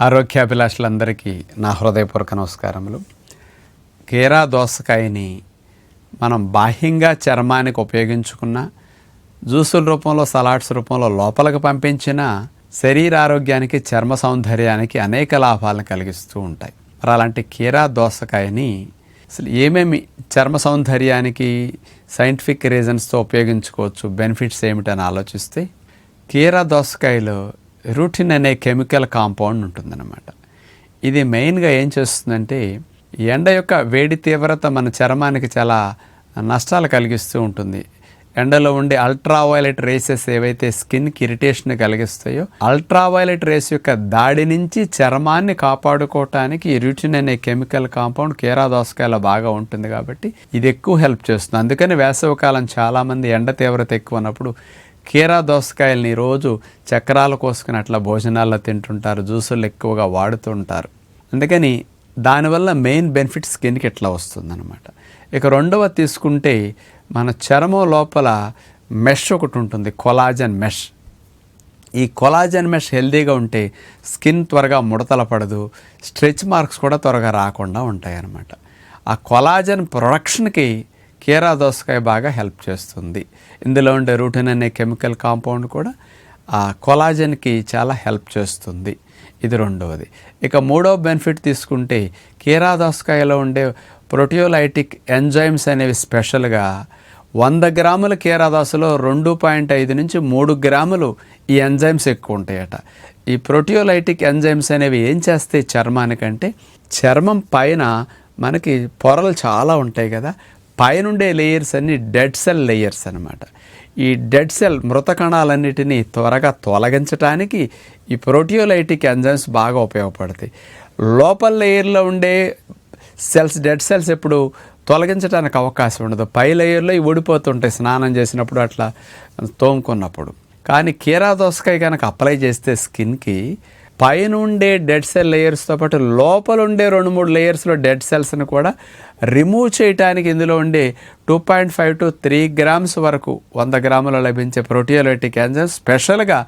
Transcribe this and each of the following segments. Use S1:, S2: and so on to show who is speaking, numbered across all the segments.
S1: ఆరోగ్యాభిలాషులందరికీ నా హృదయపూర్వక నమస్కారములు. కీరా దోసకాయని మనం బాహ్యంగా చర్మానికి ఉపయోగించుకున్న జ్యూసుల రూపంలో సలాడ్స్ రూపంలో లోపలికి పంపించిన శరీర ఆరోగ్యానికి చర్మ సౌందర్యానికి అనేక లాభాలను కలిగిస్తూ ఉంటాయి. మరి అలాంటి కీరా దోసకాయని అసలు ఏమేమి చర్మ సౌందర్యానికి సైంటిఫిక్ రీజన్స్తో ఉపయోగించుకోవచ్చు బెనిఫిట్స్ ఏమిటని ఆలోచిస్తే కీరా దోసకాయలో రూటిన్ అనే కెమికల్ కాంపౌండ్ ఉంటుందన్నమాట. ఇది మెయిన్గా ఏం చేస్తుందంటే ఎండ యొక్క వేడి తీవ్రత మన చర్మానికి చాలా నష్టాలు కలిగిస్తూ ఉంటుంది. ఎండలో ఉండే అల్ట్రావైలెట్ రేసెస్ ఏవైతే స్కిన్కి ఇరిటేషన్ కలిగిస్తాయో అల్ట్రావైలెట్ రేస్ యొక్క దాడి నుంచి చర్మాన్ని కాపాడుకోవటానికి ఈ రుటిన్ అనే కెమికల్ కాంపౌండ్ కేరా దోసకాయలో బాగా ఉంటుంది కాబట్టి ఇది ఎక్కువ హెల్ప్ చేస్తుంది. అందుకని వేసవికాలం చాలామంది ఎండ తీవ్రత ఎక్కువ ఉన్నప్పుడు కీరా దోసకాయల్ని రోజు చక్రాలు కోసుకుని అట్లా భోజనాల్లో తింటుంటారు జ్యూసులు ఎక్కువగా వాడుతుంటారు. అందుకని దానివల్ల మెయిన్ బెనిఫిట్ స్కిన్కి ఎట్లా వస్తుందన్నమాట. ఇక రెండవ తీసుకుంటే మన చర్మం లోపల మెష్ ఒకటి ఉంటుంది కొలాజన్ మెష్. ఈ కొలాజన్ మెష్ హెల్దీగా ఉంటే స్కిన్ త్వరగా ముడతల పడదు స్ట్రెచ్ మార్క్స్ కూడా త్వరగా రాకుండా ఉంటాయి అన్నమాట ఆ కొలాజన్ ప్రొడక్షన్కి కీరా దోసకాయ బాగా హెల్ప్ చేస్తుంది. ఇందులో ఉండే రూటిన్ అనే కెమికల్ కాంపౌండ్ కూడా ఆ కొలాజన్కి చాలా హెల్ప్ చేస్తుంది. ఇది రెండవది. ఇక మూడవ బెనిఫిట్ తీసుకుంటే కీరా దోసకాయలో ఉండే ప్రోటియోలైటిక్ ఎంజైమ్స్ అనేవి స్పెషల్గా వంద గ్రాముల కీరాదాసులో రెండు పాయింట్ ఐదు నుంచి మూడు గ్రాములు ఈ ఎంజైమ్స్ ఎక్కువ ఉంటాయట. ఈ ప్రోటియోలైటిక్ ఎంజైమ్స్ అనేవి ఏం చేస్తాయి చర్మానికంటే చర్మం పైన మనకి పొరలు చాలా ఉంటాయి కదా పైనుండే లేయర్స్ అన్ని డెడ్ సెల్ లేయర్స్ అనమాట ఈ డెడ్ సెల్ మృత కణాలన్నిటినీ త్వరగా తొలగించడానికి ఈ ప్రోటియోలైటిక్ ఎంజైమ్స్ బాగా ఉపయోగపడతాయి. లోపల లేయర్లో ఉండే సెల్స్ డెడ్ సెల్స్ ఎప్పుడు తొలగించడానికి అవకాశం ఉండదు. పై లేయర్లో ఇవి ఊడిపోతుంటాయి. స్నానం చేసినప్పుడు అట్లా తోముకున్నప్పుడు. కానీ కీరా దోసకాయ కనుక అప్లై చేస్తే స్కిన్కి పైన ఉండే డెడ్ సెల్ లేయర్స్తో పాటు లోపల ఉండే రెండు మూడు లేయర్స్లో డెడ్ సెల్స్ని కూడా రిమూవ్ చేయడానికి ఇందులో ఉండే two point five to three grams వరకు వంద గ్రాములు లభించే ప్రోటియోలైటిక్ ఎంజైమ్ స్పెషల్గా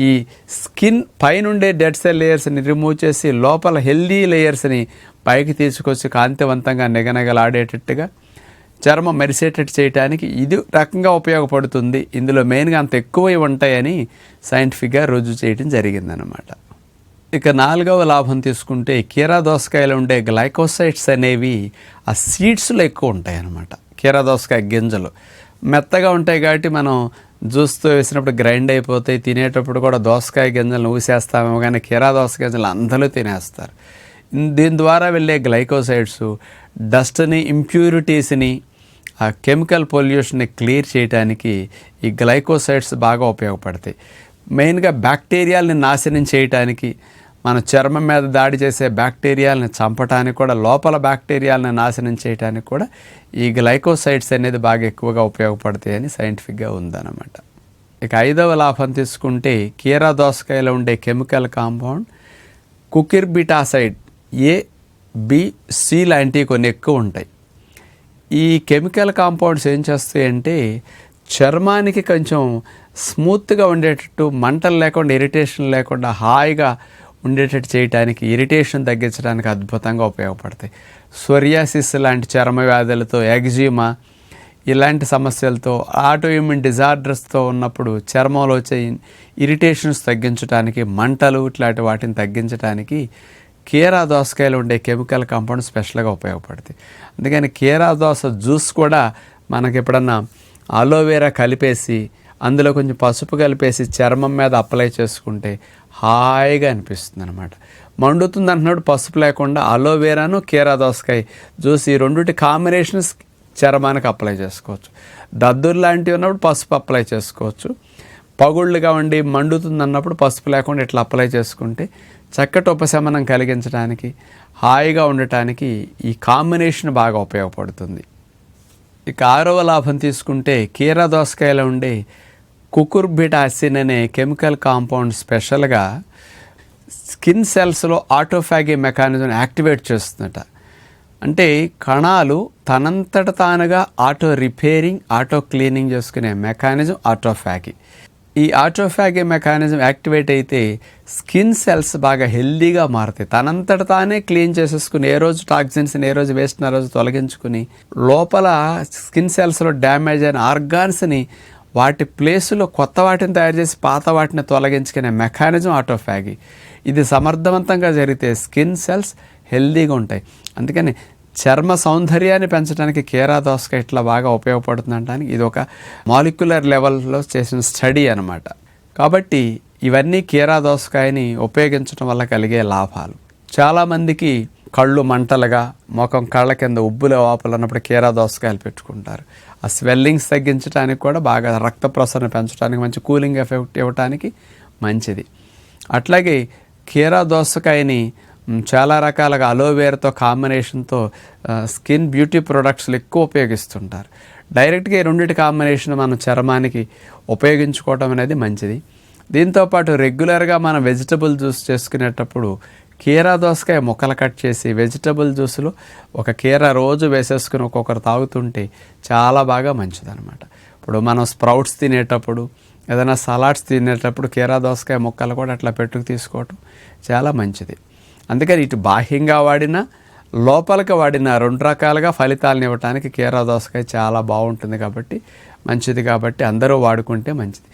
S1: ఈ స్కిన్ పైనుండే డెడ్ సెల్ లేయర్స్ని రిమూవ్ చేసి లోపల హెల్దీ లేయర్స్ని పైకి తీసుకొచ్చి కాంతివంతంగా నిగనగలాడేటట్టుగా చర్మం మెరిసేటట్టు చేయడానికి ఇది రకంగా ఉపయోగపడుతుంది. ఇందులో మెయిన్గా అంత ఎక్కువ ఉంటాయని సైంటిఫిక్గా రుజువు చేయడం జరిగిందనమాట ఇక నాలుగవ లాభం తీసుకుంటే కీరా దోసకాయలో ఉండే గ్లైకోసైడ్స్ అనేవి ఆ సీడ్స్లో ఎక్కువ ఉంటాయి అన్నమాట కీరా దోసకాయ గింజలు. మెత్తగా ఉంటాయి కాబట్టి మనం జ్యూస్తో వేసినప్పుడు గ్రైండ్ అయిపోతాయి. తినేటప్పుడు కూడా దోసకాయ గింజలను ఊసేస్తామేమో కానీ కీరా దోసకాయ గింజలు అందరూ తినేస్తారు. దీని ద్వారా వెళ్ళే గ్లైకోసైడ్స్ డస్ట్ని ఇంప్యూరిటీస్ని ఆ కెమికల్ పొల్యూషన్ని క్లియర్ చేయడానికి ఈ గ్లైకోసైడ్స్ బాగా ఉపయోగపడతాయి. మెయిన్గా బ్యాక్టీరియాలని నాశనం చేయటానికి మన చర్మం మీద దాడి చేసే బ్యాక్టీరియాలని చంపటానికి కూడా లోపల బ్యాక్టీరియాలను నాశనం చేయడానికి కూడా ఈ గ్లైకోసైడ్స్ అనేది బాగా ఎక్కువగా ఉపయోగపడతాయని సైంటిఫిక్గా ఉందన్నమాట. ఇక ఐదవ లాభం తీసుకుంటే కీరా దోసకాయలో ఉండే chemical compound cucurbitacin A B C లాంటివి కొన్ని ఎక్కువ ఉంటాయి. ఈ కెమికల్ కాంపౌండ్స్ ఏం చేస్తాయంటే చర్మానికి కొంచెం స్మూత్గా ఉండేటట్టు మంటలు లేకుండా ఇరిటేషన్ లేకుండా హాయిగా ఉండేటట్టు చేయడానికి ఇరిటేషన్ తగ్గించడానికి అద్భుతంగా ఉపయోగపడతాయి. సొరియాసిస్ లాంటి చర్మ వ్యాధులతో ఎగ్జిమా ఇలాంటి సమస్యలతో ఆటో ఇమ్యూన్ డిజార్డర్స్తో ఉన్నప్పుడు చర్మంలో వచ్చే ఇరిటేషన్స్ తగ్గించడానికి మంటలు ఇట్లాంటి వాటిని తగ్గించడానికి కీరా దోసకాయలు ఉండే కెమికల్ కాంపౌండ్ స్పెషల్గా ఉపయోగపడుతుంది అందుకని కీరా దోస జ్యూస్ కూడా మనకి ఎప్పుడన్నా అలోవేరా కలిపేసి అందులో కొంచెం పసుపు కలిపేసి చర్మం మీద అప్లై చేసుకుంటే హాయిగా అనిపిస్తుంది అనమాట మండుతుంది అంటున్నాడు పసుపు లేకుండా అలోవేరాను కీరా దోసకాయ జ్యూస్ ఈ రెండుటి కాంబినేషన్స్ చర్మానికి అప్లై చేసుకోవచ్చు. దద్దురు లాంటివి ఉన్నప్పుడు పసుపు అప్లై చేసుకోవచ్చు. పగుళ్ళుగా ఉండి మండుతుంది అన్నప్పుడు పసుపు లేకుండా ఇట్లా అప్లై చేసుకుంటే చక్కటి ఉపశమనం కలిగించడానికి హాయిగా ఉండటానికి ఈ కాంబినేషన్ బాగా ఉపయోగపడుతుంది. ఇక ఆరవ లాభం తీసుకుంటే కీరా దోసకాయలో ఉండే కుకుర్బిటాసిన్ అనే కెమికల్ కాంపౌండ్ స్పెషల్గా స్కిన్ సెల్స్లో ఆటోఫాగీ మెకానిజం యాక్టివేట్ చేస్తుందట. అంటే కణాలు తనంతట తానుగా ఆటో రిపేరింగ్ ఆటో క్లీనింగ్ చేసుకునే మెకానిజం ఆటోఫాగీ. ఈ ఆటోఫాగే మెకానిజం యాక్టివేట్ అయితే స్కిన్ సెల్స్ బాగా హెల్దీగా మారుతాయి. తనంతట తానే క్లీన్ చేసేసుకుని ఏ రోజు టాక్సిన్స్ని ఏ రోజు వేస్ట్ ఆ రోజు తొలగించుకుని లోపల స్కిన్ సెల్స్లో డ్యామేజ్ అయిన ఆర్గాన్స్ని వాటి ప్లేసులో కొత్త వాటిని తయారు చేసి పాత వాటిని తొలగించుకునే మెకానిజం ఆటోఫాగి ఇది సమర్థవంతంగా జరిగితే స్కిన్ సెల్స్ హెల్దీగా ఉంటాయి. అందుకని చర్మ సౌందర్యాన్ని పెంచడానికి కేరా దోసకాయ ఇట్లా బాగా ఉపయోగపడుతుందంటానికి ఇది ఒక మాలిక్యులర్ లెవెల్లో చేసిన స్టడీ అనమాట కాబట్టి ఇవన్నీ కీరా దోసకాయని ఉపయోగించడం వల్ల కలిగే లాభాలు. చాలామందికి కళ్ళు మంటలుగా ముఖం కళ్ళ కింద ఉబ్బుల వాపులు అన్నప్పుడు కీరా దోసకాయలు పెట్టుకుంటారు. ఆ స్వెల్లింగ్స్ తగ్గించడానికి కూడా బాగా రక్త ప్రసరణ పెంచడానికి మంచి కూలింగ్ ఎఫెక్ట్ ఇవ్వడానికి మంచిది. అట్లాగే కీరా దోసకాయని చాలా రకాలుగా అలోవేరాతో కాంబినేషన్తో స్కిన్ బ్యూటీ ప్రొడక్ట్స్లు ఎక్కువ ఉపయోగిస్తుంటారు. డైరెక్ట్గా ఈ రెండింటి కాంబినేషన్ మనం చర్మానికి ఉపయోగించుకోవటం అనేది మంచిది. దీంతోపాటు రెగ్యులర్గా మనం వెజిటబుల్ జ్యూస్ చేసుకునేటప్పుడు కీరా దోసకాయ ముక్కలు కట్ చేసి వెజిటబుల్ జ్యూస్లో ఒక కీర రోజు వేసేసుకుని ఒక్కొక్కరు తాగుతుంటే చాలా బాగా మంచిదనమాట ఇప్పుడు మనం స్ప్రౌట్స్ తినేటప్పుడు ఏదైనా సలాడ్స్ తినేటప్పుడు కీరా దోసకాయ ముక్కలు కూడా అట్లా పెట్టుకు తీసుకోవటం చాలా మంచిది. అందుకని ఇటు బాహ్యంగా వాడినా లోపలికి వాడిన రెండు రకాలుగా ఫలితాలను ఇవ్వడానికి కీరా దోసకాయ చాలా బాగుంటుంది కాబట్టి మంచిది కాబట్టి అందరూ వాడుకుంటే మంచిది.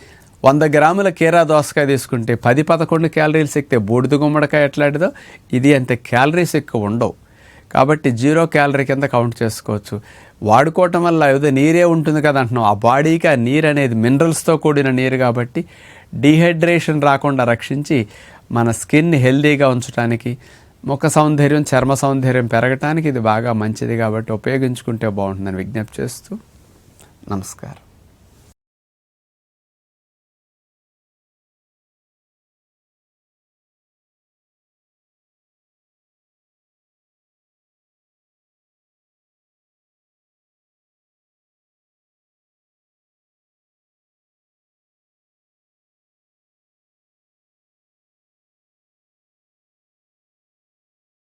S1: వంద గ్రాముల కీరా దోసకాయ తీసుకుంటే పది పదకొండు క్యాలరీలు ఎక్కితే బూడిద గుమ్మడికాయ ఎట్లాంటిదో ఇది అంత క్యాలరీస్ ఎక్కువ ఉండవు. కాబట్టి జీరో క్యాలరీ కింద కౌంట్ చేసుకోవచ్చు. వాడుకోవటం వల్ల ఏదో నీరే ఉంటుంది కదా అంటున్నాం. ఆ బాడీకి ఆ నీరు అనేది మినరల్స్తో కూడిన నీరు కాబట్టి డీహైడ్రేషన్ రాకుండా రక్షించి మన స్కిన్ హెల్దీగా ఉంచడానికి ముఖ సౌందర్యం చర్మ సౌందర్యం పెరగటానికి ఇది బాగా మంచిది కాబట్టి ఉపయోగించుకుంటే బాగుంటుందని విజ్ఞప్తి చేస్తూ నమస్కారం.